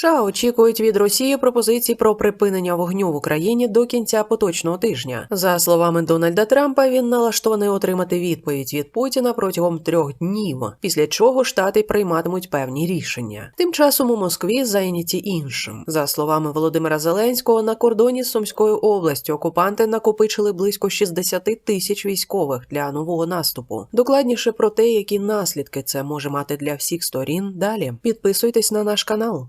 США очікують від Росії пропозицій про припинення вогню в Україні до кінця поточного тижня. За словами Дональда Трампа, він налаштований отримати відповідь від Путіна протягом трьох днів, після чого штати прийматимуть певні рішення. Тим часом у Москві зайняті іншим. За словами Володимира Зеленського, на кордоні з Сумською областю окупанти накопичили близько 60 тисяч військових для нового наступу. Докладніше про те, які наслідки це може мати для всіх сторін. Далі підписуйтесь на наш канал.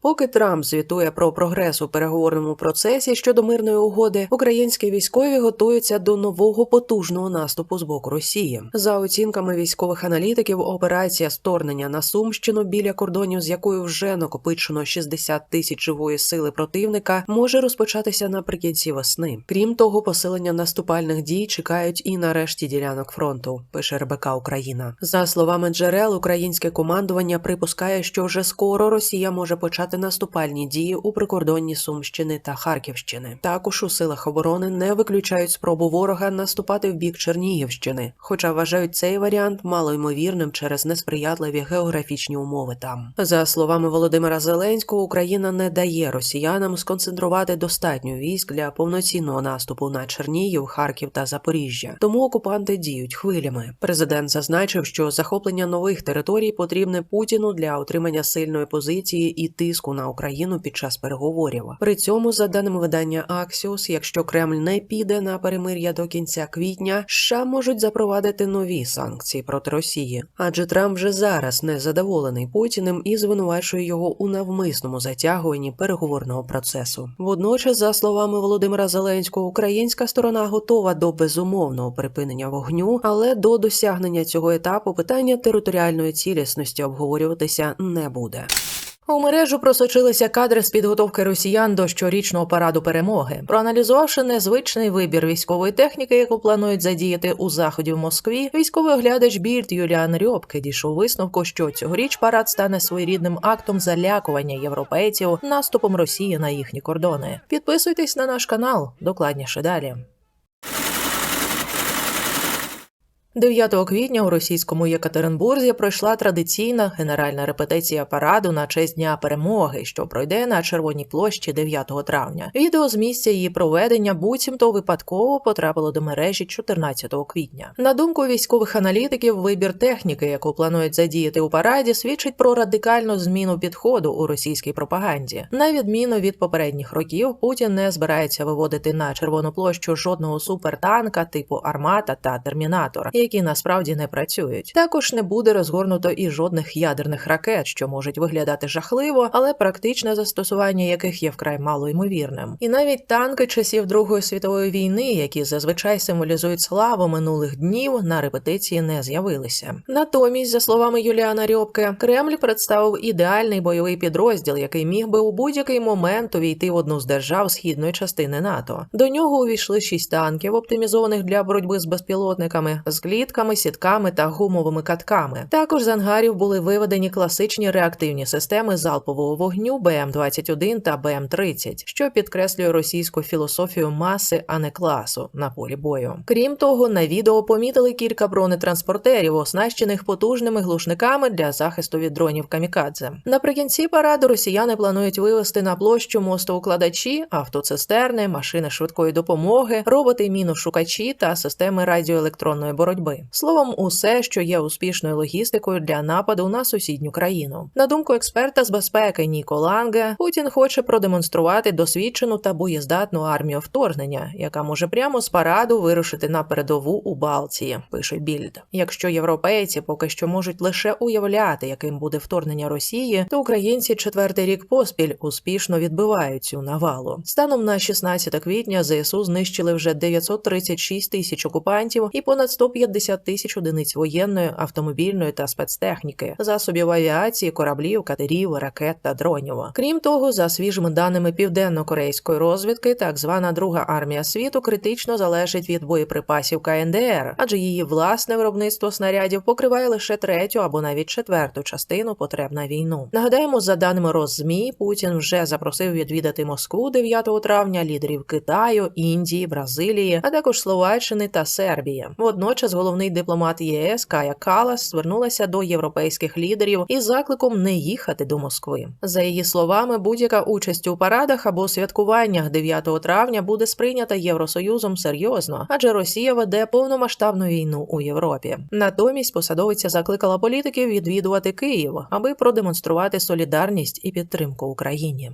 Поки Трамп звітує про прогрес у переговорному процесі щодо мирної угоди, українські військові готуються до нового потужного наступу з боку Росії. За оцінками військових аналітиків, операція вторгнення на Сумщину біля кордонів, з якою вже накопичено 60 тисяч живої сили противника, може розпочатися наприкінці весни. Крім того, посилення наступальних дій чекають і на решті ділянок фронту. Пише РБК Україна. За словами джерел, українське командування припускає, що вже скоро Росія може почати наступальні дії у прикордонні Сумщини та Харківщини. Також у силах оборони не виключають спробу ворога наступати в бік Чернігівщини, хоча вважають цей варіант малоймовірним через несприятливі географічні умови там. За словами Володимира Зеленського, Україна не дає росіянам сконцентрувати достатньо військ для повноцінного наступу на Чернігів, Харків та Запоріжжя. Тому окупанти діють хвилями. Президент зазначив, що захоплення нових територій потрібне Путіну для отримання сильної позиції і тиску на Україну під час переговорів. При цьому, за даними видання Axios, якщо Кремль не піде на перемир'я до кінця квітня, США можуть запровадити нові санкції проти Росії, адже Трамп вже зараз не задоволений Путіним і звинувачує його у навмисному затягуванні переговорного процесу. Водночас, за словами Володимира Зеленського, українська сторона готова до безумовного припинення вогню, але до досягнення цього етапу питання територіальної цілісності обговорюватися не буде. У мережу просочилися кадри з підготовки росіян до щорічного параду перемоги. Проаналізувавши незвичний вибір військової техніки, яку планують задіяти у заході в Москві, військовий оглядач Більд Юліан Рьобке дійшов висновку, що цьогоріч парад стане своєрідним актом залякування європейців наступом Росії на їхні кордони. Підписуйтесь на наш канал, докладніше далі. 9 квітня у російському Єкатеринбурзі пройшла традиційна генеральна репетиція параду на честь Дня перемоги, що пройде на Червоній площі 9 травня. Відео з місця її проведення буцімто випадково потрапило до мережі 14 квітня. На думку військових аналітиків, вибір техніки, яку планують задіяти у параді, свідчить про радикальну зміну підходу у російській пропаганді. На відміну від попередніх років, Путін не збирається виводити на червону площу жодного супертанка типу Армата та Термінатор які насправді не працюють. Також не буде розгорнуто і жодних ядерних ракет, що можуть виглядати жахливо, але практичне застосування яких є вкрай мало ймовірним. І навіть танки часів Другої світової війни, які зазвичай символізують славу минулих днів, на репетиції не з'явилися. Натомість, за словами Юліана Рьобке, Кремль представив ідеальний бойовий підрозділ, який міг би у будь-який момент увійти в одну з держав східної частини НАТО. До нього увійшли шість танків, оптимізованих для боротьби з безпілотниками. з клітками, сітками та гумовими катками. Також з ангарів були виведені класичні реактивні системи залпового вогню БМ-21 та БМ-30, що підкреслює російську філософію маси, а не класу на полі бою. Крім того, на відео помітили кілька бронетранспортерів, оснащених потужними глушниками для захисту від дронів камікадзе. Наприкінці параду росіяни планують вивести на площу мостоукладачі, автоцистерни, машини швидкої допомоги, роботи міношукачі та системи радіоелектронної боротьби боротьби. Словом, усе, що є успішною логістикою для нападу на сусідню країну. На думку експерта з безпеки Ніко Ланге, Путін хоче продемонструвати досвідчену та боєздатну армію вторгнення, яка може прямо з параду вирушити на передову у Балтії. Пише Більд. Якщо європейці поки що можуть лише уявляти, яким буде вторгнення Росії, то українці четвертий рік поспіль успішно відбивають цю навалу. Станом на 16 квітня ЗСУ знищили вже 936 тисяч окупантів і понад 150 50 тисяч одиниць воєнної, автомобільної та спецтехніки, засобів авіації, кораблів, катерів, ракет та дронів. Крім того, за свіжими даними південно-корейської розвідки, так звана Друга армія світу критично залежить від боєприпасів КНДР, адже її власне виробництво снарядів покриває лише третю або навіть четверту частину потреб на війну. Нагадаємо, за даними Роззмі, Путін вже запросив відвідати Москву 9 травня лідерів Китаю, Індії, Бразилії, а також Словаччини та Сербії. Водночас головний дипломат ЄС Кая Калас звернулася до європейських лідерів із закликом не їхати до Москви. За її словами, будь-яка участь у парадах або святкуваннях 9 травня буде сприйнята Євросоюзом серйозно, адже Росія веде повномасштабну війну у Європі. Натомість посадовиця закликала політиків відвідувати Київ, аби продемонструвати солідарність і підтримку Україні.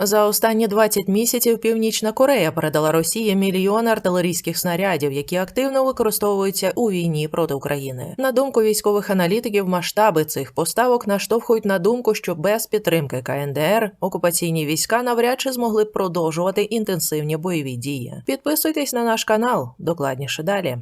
За останні 20 місяців Північна Корея передала Росії мільйон артилерійських снарядів, які активно використовуються у війні проти України. На думку військових аналітиків, масштаби цих поставок наштовхують на думку, що без підтримки КНДР окупаційні війська навряд чи змогли б продовжувати інтенсивні бойові дії. Підписуйтесь на наш канал, докладніше далі.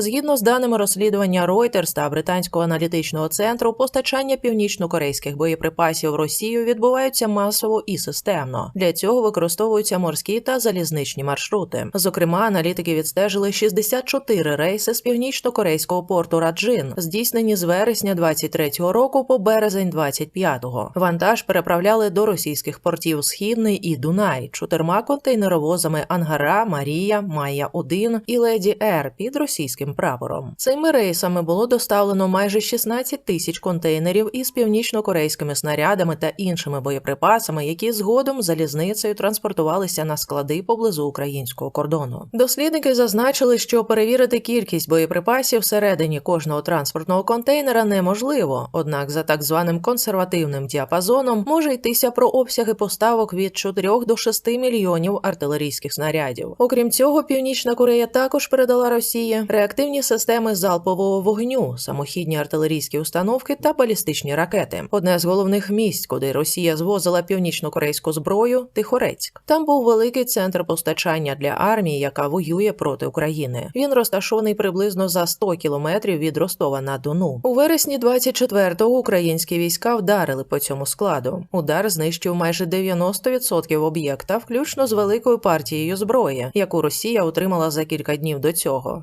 Згідно з даними розслідування Reuters та британського аналітичного центру, постачання північно-корейських боєприпасів в Росію відбуваються масово і системно. Для цього використовуються морські та залізничні маршрути. Зокрема, аналітики відстежили 64 рейси з північно-корейського порту Раджин, здійснені з вересня 23-го року по березень 25-го. Вантаж переправляли до російських портів Східний і Дунай чотирма контейнеровозами Ангара, Марія, Майя 1 і Леді Р під російським прапором. Цими рейсами було доставлено майже 16 тисяч контейнерів із північно-корейськими снарядами та іншими боєприпасами, які згодом залізницею транспортувалися на склади поблизу українського кордону. Дослідники зазначили, що перевірити кількість боєприпасів всередині кожного транспортного контейнера неможливо однак, за так званим консервативним діапазоном може йтися про обсяги поставок від 4 до 6 мільйонів артилерійських снарядів. Окрім цього, Північна Корея також передала Росії реактивні системи залпового вогню, самохідні артилерійські установки та балістичні ракети. Одне з головних місць, куди Росія звозила північно-корейську зброю Тихорецьк. Там був великий центр постачання для армії, яка воює проти України. Він розташований приблизно за 100 кілометрів від Ростова на Дону. У вересні 24-го українські війська вдарили по цьому складу. Удар знищив майже 90% об'єкта, включно з великою партією зброї, яку Росія отримала за кілька днів до цього.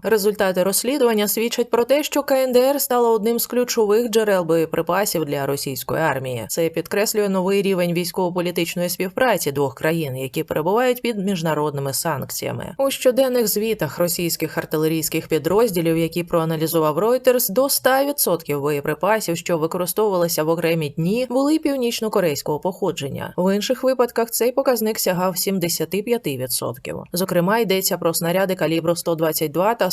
Результати розслідування свідчать про те, що КНДР стала одним з ключових джерел боєприпасів для російської армії. Це підкреслює новий рівень військово-політичної співпраці двох країн, які перебувають під міжнародними санкціями. У щоденних звітах російських артилерійських підрозділів, які проаналізував Reuters, до 100% боєприпасів, що використовувалися в окремі дні, були північно-корейського походження. В інших випадках цей показник сягав 75%. Зокрема, йдеться про снаряди калібру 122 та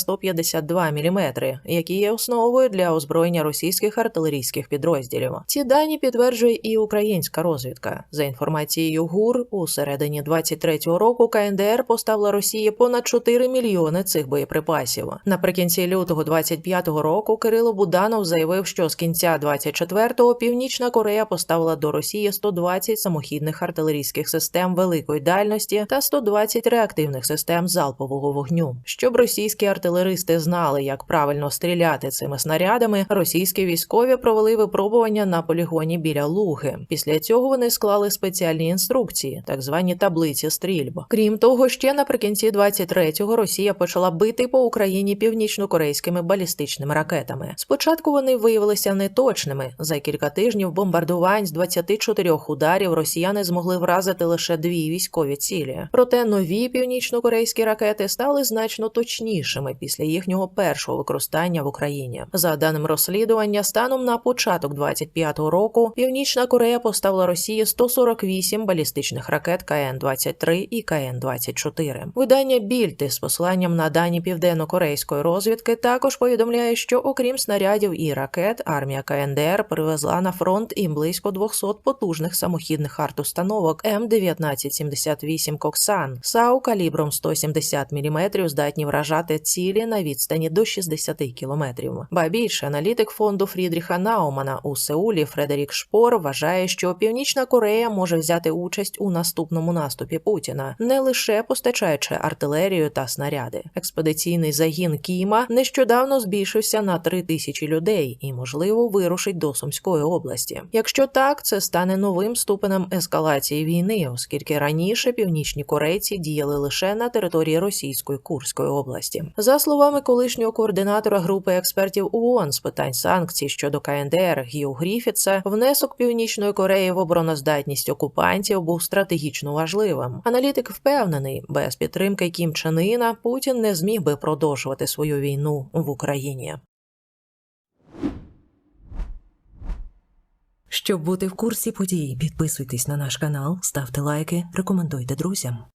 152 мм, які є основою для озброєння російських артилерійських підрозділів. Ці дані підтверджує і українська розвідка. За інформацією ГУР, у середині 23-го року КНДР поставила Росії понад 4 мільйони цих боєприпасів. Наприкінці лютого 25-го року Кирило Буданов заявив, що з кінця 24-го Північна Корея поставила до Росії 120 самохідних артилерійських систем великої дальності та 120 реактивних систем залпового вогню. Щоб російські артилеристи знали, як правильно стріляти цими снарядами, російські військові провели випробування на полігоні біля Луги. Після цього вони склали спеціальні інструкції, так звані таблиці стрільб. Крім того, ще наприкінці 23-го Росія почала бити по Україні північно-корейськими балістичними ракетами. Спочатку вони виявилися неточними. За кілька тижнів бомбардувань з 24 ударів росіяни змогли вразити лише дві військові цілі. Проте нові північно-корейські ракети стали значно точнішими після їхнього першого використання в Україні. За даним розслідування, станом на початок 25-го року Північна Корея поставила Росії 148 балістичних ракет КН-23 і КН-24. Видання Більти з посиланням на дані південно-корейської розвідки також повідомляє, що окрім снарядів і ракет, армія КНДР привезла на фронт і близько 200 потужних самохідних артустановок М1978 Коксан САУ калібром 170 мм здатні вражати цілі на відстані до 60 кілометрів. Ба більше аналітик фонду Фрідріха Наумана у Сеулі Фредерік Шпор вважає, що Північна Корея може взяти участь у наступному наступі Путіна, не лише постачаючи артилерію та снаряди. Експедиційний загін Кіма нещодавно збільшився на 3 тисячі людей і, можливо, вирушить до Сумської області. Якщо так, це стане новим ступенем ескалації війни, оскільки раніше північні корейці діяли лише на території російської Курської області. За словами колишнього координатора групи експертів ООН з питань санкцій щодо КНДР Гіу Гріфітса, внесок Північної Кореї в обороноздатність окупантів був стратегічно важливим. Аналітик впевнений, без підтримки Кім Чен Іна Путін не зміг би продовжувати свою війну в Україні. Щоб бути в курсі подій, підписуйтесь на наш канал, ставте лайки, рекомендуйте друзям.